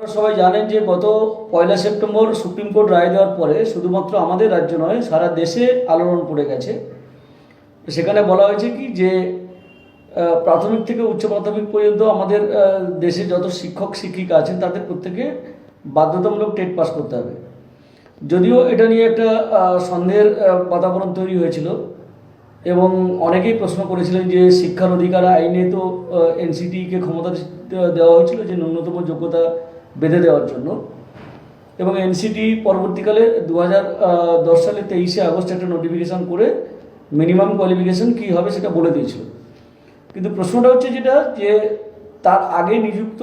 সবাই জানেন যে গত পয়লা সেপ্টেম্বর সুপ্রিম কোর্ট রায় দেওয়ার পরে শুধুমাত্র আমাদের রাজ্য নয়, সারা দেশে আলোড়ন পড়ে গেছে। সেখানে বলা হয়েছে কি যে প্রাথমিক থেকে উচ্চ প্রাথমিক পর্যন্ত আমাদের দেশে যত শিক্ষক, শিক্ষিকা আছেন, তাদের প্রত্যেকে বাধ্যতামূলক টেট পাস করতে হবে। যদিও এটা নিয়ে একটা সন্দেহের বাতাবরণ তৈরি হয়েছিল এবং অনেকেই প্রশ্ন করেছিলেন যে শিক্ষার অধিকার আইনে তো এনসিটিকে ক্ষমতা দেওয়া হয়েছিল যে ন্যূনতম যোগ্যতা বেঁধে দেওয়ার জন্য। এবং এনসিটি পরবর্তীকালে দু হাজার দশ সালে তেইশে আগস্ট একটা নোটিফিকেশন করে মিনিমাম কোয়ালিফিকেশন কী হবে সেটা বলে দিয়েছিল। কিন্তু প্রশ্নটা হচ্ছে যেটা, যে তার আগে নিযুক্ত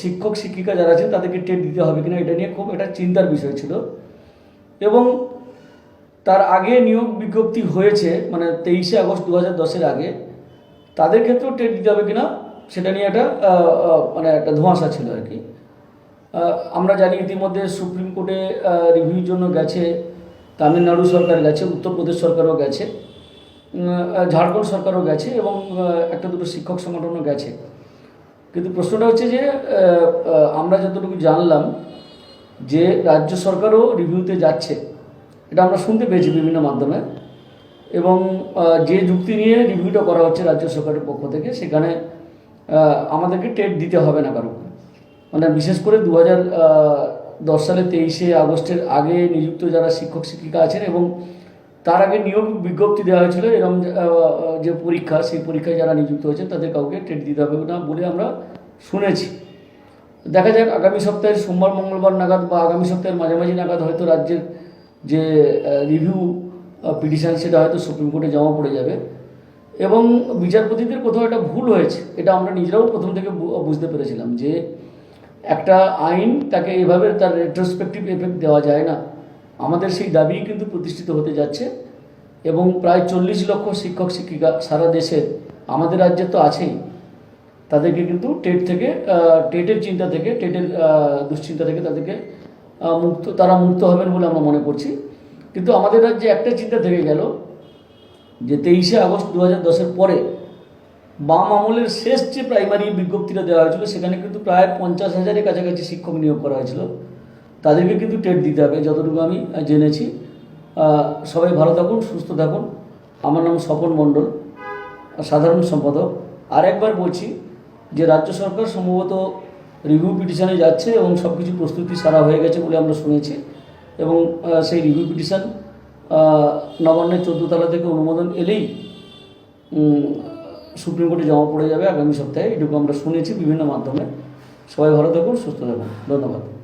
শিক্ষক, শিক্ষিকা যারা আছেন, তাদেরকে টেট দিতে হবে কিনা, এটা নিয়ে খুব একটা চিন্তার বিষয় ছিল। এবং তার আগে নিয়োগ বিজ্ঞপ্তি হয়েছে মানে তেইশে আগস্ট দু হাজার দশের আগে, তাদের ক্ষেত্রেও টেট দিতে হবে কিনা, সেটা নিয়ে একটা মানে একটা ধোঁয়াশা ছিল আর কি। আমরা জানি ইতিমধ্যে সুপ্রিম কোর্টে রিভিউর জন্য গেছে, তামিলনাড়ু সরকার গেছে, উত্তরপ্রদেশ সরকারও গেছে ঝাড়খণ্ড সরকারও গেছে এবং একটা দুটো শিক্ষক সংগঠনও গেছে। কিন্তু প্রশ্নটা হচ্ছে যে আমরা যতটুকু জানলাম যে রাজ্য সরকারও রিভিউতে যাচ্ছে, এটা আমরা শুনতে পেয়েছি বিভিন্ন মাধ্যমে এবং যে যুক্তি নিয়ে রিভিউটা করা হচ্ছে রাজ্য সরকারের পক্ষ থেকে, সেখানে আমাদেরকে টেট দিতে হবে না কারও। মানে বিশেষ করে দু হাজার দশ সালে তেইশে আগস্টের আগে নিযুক্ত যারা শিক্ষক, শিক্ষিকা আছেন এবং তার আগে নিয়োগ বিজ্ঞপ্তি দেওয়া হয়েছিল এরকম যে পরীক্ষা, সেই পরীক্ষায় যারা নিযুক্ত হয়েছে তাদের কাউকে টেট দিতে হবে না বলে আমরা শুনেছি। দেখা যাক, আগামী সপ্তাহের সোমবার, মঙ্গলবার নাগাদ বা আগামী সপ্তাহের মাঝামাঝি নাগাদ হয়তো রাজ্যের যে রিভিউ পিটিশন সেটা হয়তো সুপ্রিম কোর্টে জমা পড়ে যাবে। এবং বিচারপতিদের কোথাও একটা ভুল হয়েছে, এটা আমরা নিজেরাও প্রথম থেকে বুঝতে পেরেছিলাম যে একটা আইন তাকে এভাবে তার রেট্রোস্পেক্টিভ এফেক্ট দেওয়া যায় না। আমাদের সেই দাবি কিন্তু প্রতিষ্ঠিত হতে যাচ্ছে এবং প্রায় চল্লিশ লক্ষ শিক্ষক, শিক্ষিকা সারা দেশের আমাদের রাজ্যে তো আছেই। তাদেরকে কিন্তু টেট থেকে টেটের চিন্তা থেকে, টেটের দুশ্চিন্তা থেকে তাদেরকে মুক্ত, তারা মুক্ত হবেন বলে আমরা মনে করছি। কিন্তু আমাদের রাজ্যে একটা চিন্তা থেকে গেল যে তেইশে আগস্ট দু হাজার দশের পরে বাম আমলের শেষ যে প্রাইমারি বিজ্ঞপ্তিটা দেওয়া হয়েছিল, সেখানে কিন্তু প্রায় পঞ্চাশ হাজারের কাছাকাছি শিক্ষক নিয়োগ করা হয়েছিল। তাদেরকে কিন্তু টেট দিতে হবে, যতটুকু আমি জেনেছি। সবাই ভালো থাকুন, সুস্থ থাকুন। আমার নাম স্বপন মণ্ডল, সাধারণ সম্পাদক। আর একবার বলছি যে, রাজ্য সরকার সম্ভবত রিভিউ পিটিশনে যাচ্ছে এবং সব কিছু প্রস্তুতি সারা হয়ে গেছে বলে আমরা শুনেছি এবং সেই রিভিউ পিটিশন নবান্নের চোদ্দ তলা থেকে অনুমোদন এলেই সুপ্রিম কোর্টে জমা পড়ে যাবে আগামী সপ্তাহে, এটুকু আমরা শুনেছি বিভিন্ন মাধ্যমে। সবাই ভালো থাকুন, সুস্থ থাকুন। ধন্যবাদ।